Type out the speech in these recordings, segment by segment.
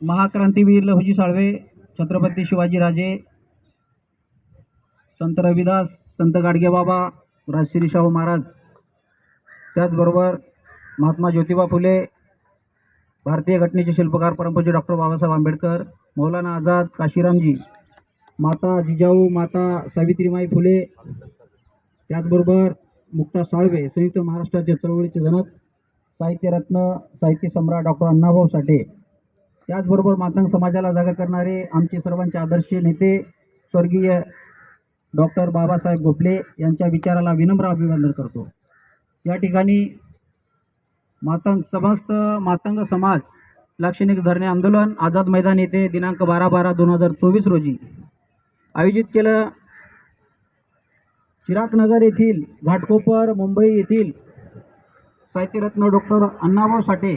महाक्रांतीवीर लहुजी साळवे छत्रपती शिवाजीराजे संत रविदास संत गाडगेबाबा राजश्री शाहू महाराज. त्याचबरोबर महात्मा ज्योतिबा फुले भारतीय घटनेचे शिल्पकार परमपूज्य डॉक्टर बाबासाहेब आंबेडकर मौलाना आझाद काशीरामजी माता जिजाऊ माता सावित्रीमाई फुले त्याचबरोबर मुक्ता साळवे संयुक्त महाराष्ट्राचे चळवळीचे जनक साहित्यरत्न साहित्य सम्राट डॉक्टर अण्णाभाऊ साठे. त्याचबरोबर मातंग समाजाला जागा करणारे आमचे सर्वांचे आदर्श नेते स्वर्गीय डॉक्टर बाबासाहेब गोपले यांच्या विचाराला विनम्र अभिवादन करतो. या ठिकाणी मातंग समस्त मातंग समाज लाक्षणिक धरणे आंदोलन आझाद मैदान येथे दिनांक बारा बारा दोन हजार चोवीस रोजी आयोजित केलं. चिरागनगर येथील घाटकोपर मुंबई येथील साहित्यरत्न डॉक्टर अण्णाभाऊ साठे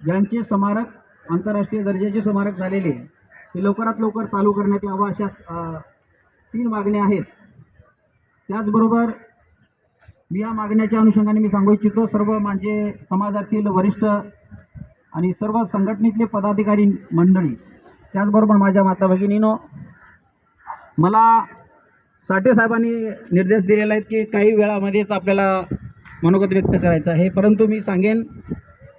यांचे स्मारक आंतरराष्ट्रीय दर्जाचे स्मारक झालेले हे लवकरात लवकर चालू करण्यात यावं अशा तीन मागण्या आहेत. त्याचबरोबर मी या मागण्याच्या अनुषंगाने मी सांगू इच्छितो सर्व माझे समाजातील वरिष्ठ आणि सर्व संघटनेतले पदाधिकारी मंडळी त्याचबरोबर माझ्या माता भगिनीनो मला साठे साहेबांनी निर्देश दिलेला आहेत की काही वेळामध्येच आपल्याला मनोगत व्यक्त करायचं आहे. परंतु मी सांगेन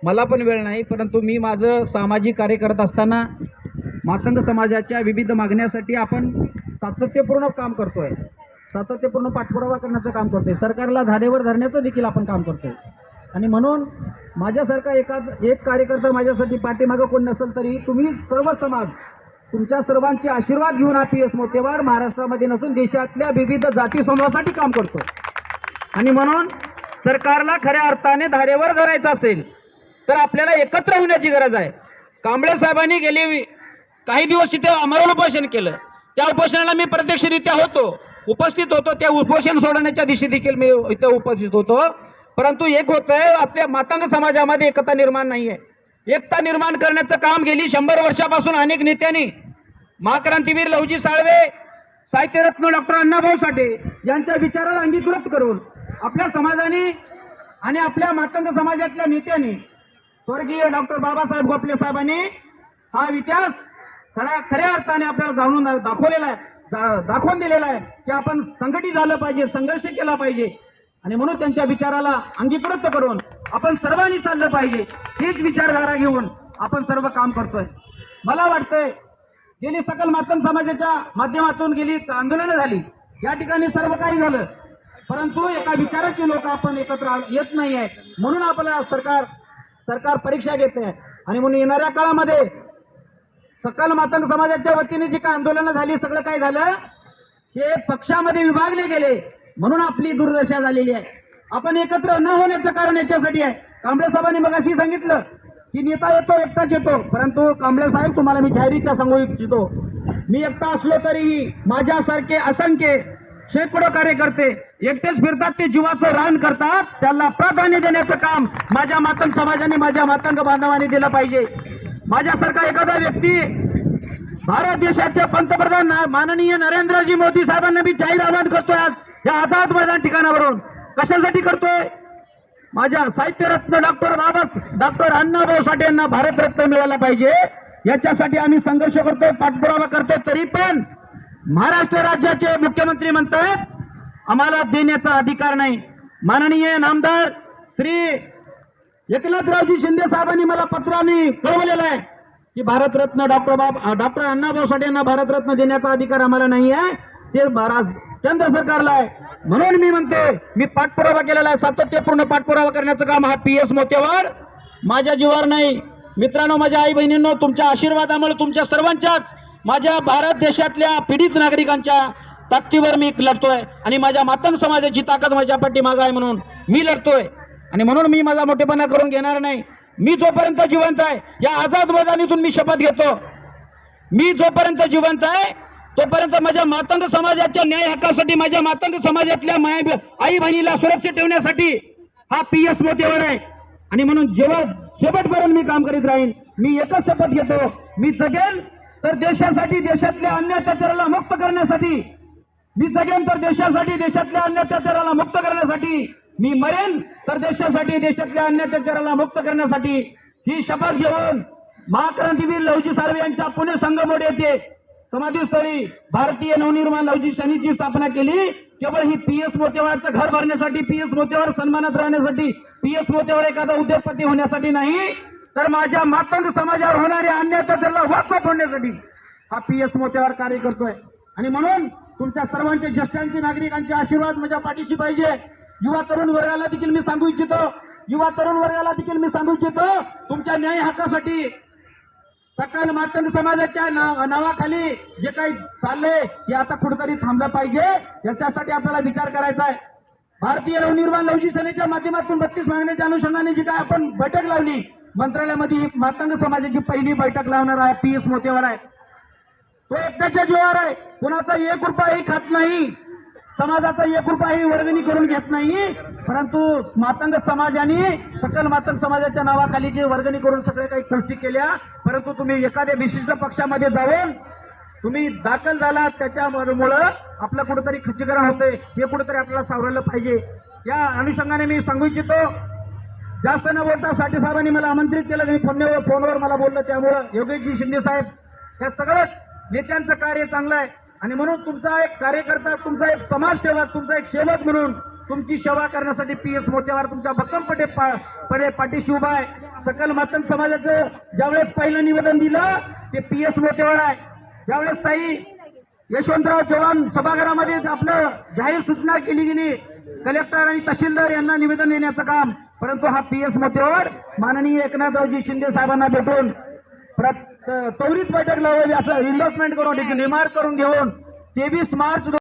मला पण वेळ नाही परंतु मी माझं सामाजिक कार्य करत असताना मातंग समाजाच्या विविध मागण्यासाठी आपण सातत्यपूर्ण काम करतो आहे सातत्यपूर्ण पाठपुरावा करण्याचं काम करतो आहे सरकारला धारेवर धरण्याचं देखील आपण काम करतो आहे आणि म्हणून माझ्यासारखा एका एक कार्यकर्ता माझ्यासाठी पाठीमागं कोण नसेल तरी तुम्ही सर्व समाज तुमच्या सर्वांचे आशीर्वाद घेऊन हा पी एस मोतेवार महाराष्ट्रामध्ये नसून देशातल्या विविध जाती समूहासाठी काम करतो आणि म्हणून सरकारला खऱ्या अर्थाने धारेवर धरायचं असेल तर आपल्याला एकत्र होण्याची गरज आहे. कांबळे साहेबांनी गेले काही दिवस तिथे आमरण उपोषण केलं. त्या उपोषणाला मी प्रत्यक्षरित्या होतो. उपस्थित होतो. त्या उपोषण सोडवण्याच्या दिशे देखील मी इथं उपस्थित होतो. परंतु एक होतंय आपल्या मातांग समाजामध्ये एकता निर्माण नाही आहे एकता निर्माण करण्याचं काम गेली शंभर वर्षापासून अनेक नेत्यांनी. महाक्रांतीवीर लहुजी साळवे साहित्यरत्न डॉक्टर अण्णाभाऊ साठे यांच्या विचाराला अंगीकृत करून आपल्या समाजाने आणि आपल्या मातंग समाजातल्या नेत्यांनी स्वर्गीय डॉक्टर बाबासाहेब गोपले साहेबांनी हा इतिहास खऱ्या खऱ्या अर्थाने आपल्याला जाणून दाखवलेला आहे. दाखवून दिलेला आहे की आपण संघटित झालं पाहिजे संघर्ष केला पाहिजे. आणि म्हणून त्यांच्या विचाराला अंगीकृत करून आपण सर्वांनी चाललं पाहिजे हीच विचारधारा घेऊन आपण सर्व काम करतोय. मला वाटतंय गेली सकल मातम समाजाच्या माध्यमातून गेली आंदोलनं झाली. या ठिकाणी सर्व काही झालं. परंतु एका विचाराचे लोक आपण एकत्र येत नाही आहे म्हणून आपल्याला सरकार सरकार परीक्षा घेते. आणि म्हणून येणाऱ्या काळामध्ये सकल मातंग समाजाच्या वतीने जी काय आंदोलनं झाली सगळं काय झालं? हे पक्षामध्ये विभागले गेले. म्हणून आपली दुर्दशा झालेली आहे. आपण एकत्र न होण्याचं कारण याच्यासाठी आहे. कांबळे साहेबांनी मग अशी सांगितलं की नेता येतो एकटाच येतो. परंतु कांबळे साहेब तुम्हाला मी जाहीरित्या सांगू इच्छितो. मी एकटा असलो तरीही माझ्यासारखे असंख्य शेकडो कार्यकर्ते एकटेच फिरतात ते जीवाचं रान करतात. त्याला प्राधान्य देण्याचं काम माझ्या मातंग समाजाने माझ्या मातंग बांधवाने दिलं पाहिजे. माझ्यासारखा एखादा व्यक्ती भारत देशाचे पंतप्रधान माननीय नरेंद्रजी मोदी साहेबांना मी जाहीर आवाहन करतोय आज या आझाद मैदान ठिकाणावरून. कशासाठी करतोय? माझ्या साहित्यरत्न डॉक्टर बाबा डॉक्टर अण्णाभाऊ साठे यांना भारतरत्न मिळाला पाहिजे. याच्यासाठी आम्ही संघर्ष करतोय पाठपुरावा करतोय तरी पण महाराष्ट्र राज्याचे मुख्यमंत्री म्हणतात आम्हाला देण्याचा अधिकार नाही. माननीय नामदार श्री एकनाथरावजी शिंदे साहेबांनी मला पत्राने कळवलेलं आहे की भारतरत्न डॉक्टर बाब डॉक्टर अण्णाभाऊ साठे यांना भारतरत्न देण्याचा अधिकार आम्हाला नाही आहे. ते महाराज केंद्र सरकारला आहे. म्हणून मी म्हणते मी पाठपुरावा केलेला आहे सातत्यपूर्ण पाठपुरावा करण्याचं काम हा पी एस मोत्यावर. माझ्या जीवावर नाही. मित्रांनो माझ्या आई बहिणींनो तुमच्या आशीर्वादामुळे तुमच्या सर्वांच्याच माझ्या भारत देशातल्या पीडित नागरिकांच्या ताकदीवर मी लढतोय आणि माझ्या मातंग समाजाची ताकद माझ्या पाठीमागं आहे म्हणून मी लढतोय. आणि म्हणून मी माझा मोठेपणा करून घेणार नाही. मी जोपर्यंत जिवंत आहे या आझाद मैदानीतून मी शपथ घेतो. मी जोपर्यंत जिवंत आहे तोपर्यंत माझ्या मातंग समाजाच्या न्याय हक्कासाठी माझ्या मातंग समाजातल्या माया आई बहिणीला सुरक्षित ठेवण्यासाठी हा पी एस मोतेवर आहे. आणि म्हणून जेव्हा शेवटपर्यंत मी काम करीत राहीन मी एकच शपथ घेतो. मी जगेल तर देशासाठी देशातल्या अन्य अत्याचाराला मुक्त करण्यासाठी मी जगेन तर देशासाठी देशातल्या अन्य अत्याचाराला मुक्त करण्यासाठी मी मरेन तर देशासाठी देशातल्या अन्य अत्याचाराला मुक्त करण्यासाठी ही शपथ घेऊन महाक्रांतीवीर लवजी साळवे यांच्या पुणे संगमोड येथे समाधीस्थळी भारतीय नवनिर्माण लवजी सैनिकची स्थापना केली. केवळ ही पी एस मोतेवाडचं घर भरण्यासाठी पी एस मोतेवाड सन्मानात राहण्यासाठी पी एस मोतेवाड एखादा उद्योगपती होण्यासाठी नाही. तर माझ्या मातंग समाजावर होणाऱ्या अन्यायाचा त्याला वाचवत हा पी एस मोतेवार कार्य करतोय. आणि म्हणून तुमच्या सर्वांचे ज्येष्ठांचे नागरिकांचे आशीर्वाद माझ्या पाठीशी पाहिजे. युवा तरुण वर्गाला देखील मी सांगू इच्छितो. युवा तरुण वर्गाला देखील मी सांगू इच्छितो. तुमच्या न्याय हक्कासाठी सकल मातंग समाजाच्या नावाखाली जे काही चालले हे आता कुठेतरी थांबलं पाहिजे. याच्यासाठी आपल्याला विचार करायचा आहे. भारतीय नवनिर्माण लवजी सेनेच्या माध्यमातून बत्तीस मागण्याच्या अनुषंगाने जी काय आपण बैठक लावली मंत्रालयामध्ये मातंग समाजाची पहिली बैठक लावणार आहे. पी. एस. मोतेवर आहे. तो एकट्याच्या जीवावर आहे. कुणाचा एक रुपयाही खात नाही. समाजाचा एक रुपयाही वर्गणी करून घेत नाही. परंतु मातंग समाजाने सकल मातंग समाजाच्या नावाखाली जे वर्गणी करून सगळे काही गोष्टी केल्या. परंतु तुम्ही एखाद्या विशिष्ट पक्षामध्ये जाऊन तुम्ही दाखल झाला त्याच्यामुळं आपलं कुठंतरी खच्चीकरण होते हे कुठेतरी आपल्याला सावरलं पाहिजे. या अनुषंगाने मी सांगू इच्छितो जास्त न बोलता साठी साहेबांनी मला आमंत्रित केलं मी फोनवर फोनवर मला बोललं. त्यामुळं योगेशजी शिंदे साहेब हे सगळंच नेत्यांचं कार्य चांगलं आहे. आणि म्हणून तुमचा एक कार्यकर्ता तुमचा एक समाजसेवक तुमचा एक सेवक म्हणून तुमची सेवा करण्यासाठी पी एस मोत्यावार तुमच्या भक्कमपणे पा- पडे पाठीशी उभा आहे. सकल मातन समाजाचं ज्यावेळेस पहिलं निवेदन दिलं ते पी एस मोत्यावर आहे. ज्यावेळेस ताई यशवंतराव चव्हाण सभागृहामध्ये आपलं जाहीर सूचना केली गेली कलेक्टर आणि तहसीलदार यांना निवेदन देण्याचं काम परंतु हा पी एस मोतेवर माननीय एकनाथरावजी शिंदे साहेबांना भेटून प्रत- त्वरित बैठक लावावी असं इन्व्हेस्टमेंट करून रिमार्क करून घेऊन तेवीस मार्च